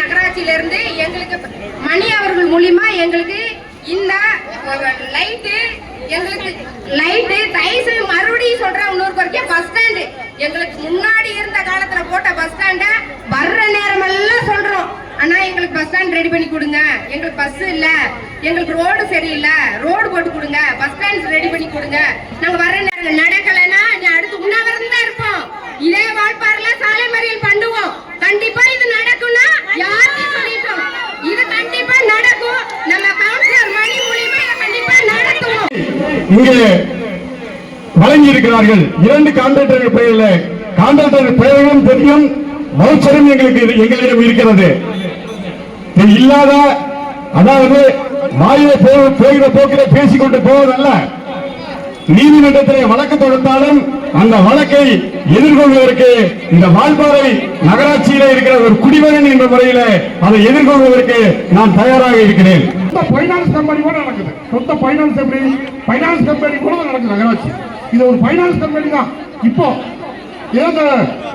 நகராட்சியிலிருந்து எங்களுக்கு மணி அவர்கள் மூலியமா எங்களுக்கு இந்த லைட்டு எங்களுக்கு லைட்டு தயசு மறுபடியும் சொல்றேன் இன்னொரு குறைக்க பஸ் ஸ்டாண்டு எங்களுக்கு முன்னாடி இருந்த காலத்துல போட்ட பஸ் ஸ்டாண்ட வர்ற நேரம் எல்லாம் சொல்றோம். ஆனா எங்களுக்கு பஸ் ஸ்டாண்ட் ரெடி பண்ணி கொடுங்க. எங்களுக்கு பஸ் இல்ல. எங்களுக்கு ரோடு சரியில்லை. ரோடு போட்டு கொடுங்க. பஸ் ஸ்டாண்ட் ரெடி பண்ணி கொடுங்க. நாங்க வர்ற நேரம் இங்கே வழங்கி இருக்கிறார்கள் இரண்டு கான்ட்ராக்டர்கள் பெயரில் கான்ட்ராக்டர் பெயரும் தெரியும். வவுச்சரும் எங்களுக்கு எங்களிடம் இருக்கிறது. இல்லாத அதாவது வாயில போகிற போக்கில பேசிக்கொண்டு போவதல்ல. நீதிமன்றத்திலே வழக்கு தொடுத்தாலும் அந்த வழக்கை எதிர்கொள்வதற்கு இந்த வால்பாறை நகராட்சியில இருக்கிற ஒரு குடிமகன் என்ற முறையில அதை எதிர்கொள்வதற்கு நான் தயாராக இருக்கிறேன். பைனான்ஸ் கம்பெனி கூட நடக்குது. சொந்த பைனான்ஸ் கம்பெனி பைனான்ஸ் கம்பெனி கூட நடக்குது நகராட்சி. இது ஒரு பைனான்ஸ் கம்பெனி தான். இப்போ ஏதோ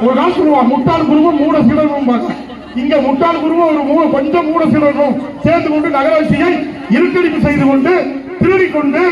ஒரு காசு சொல்லுவாங்க முட்டாள் குருவும் மூட சீடரும் பார்க்க இங்க முட்டாள் குருவும் ஒரு மூ கொஞ்சம் மூட சீடரும் சேர்ந்து கொண்டு நகராட்சியை இருட்டடிப்பு செய்து கொண்டு திருடி கொண்டு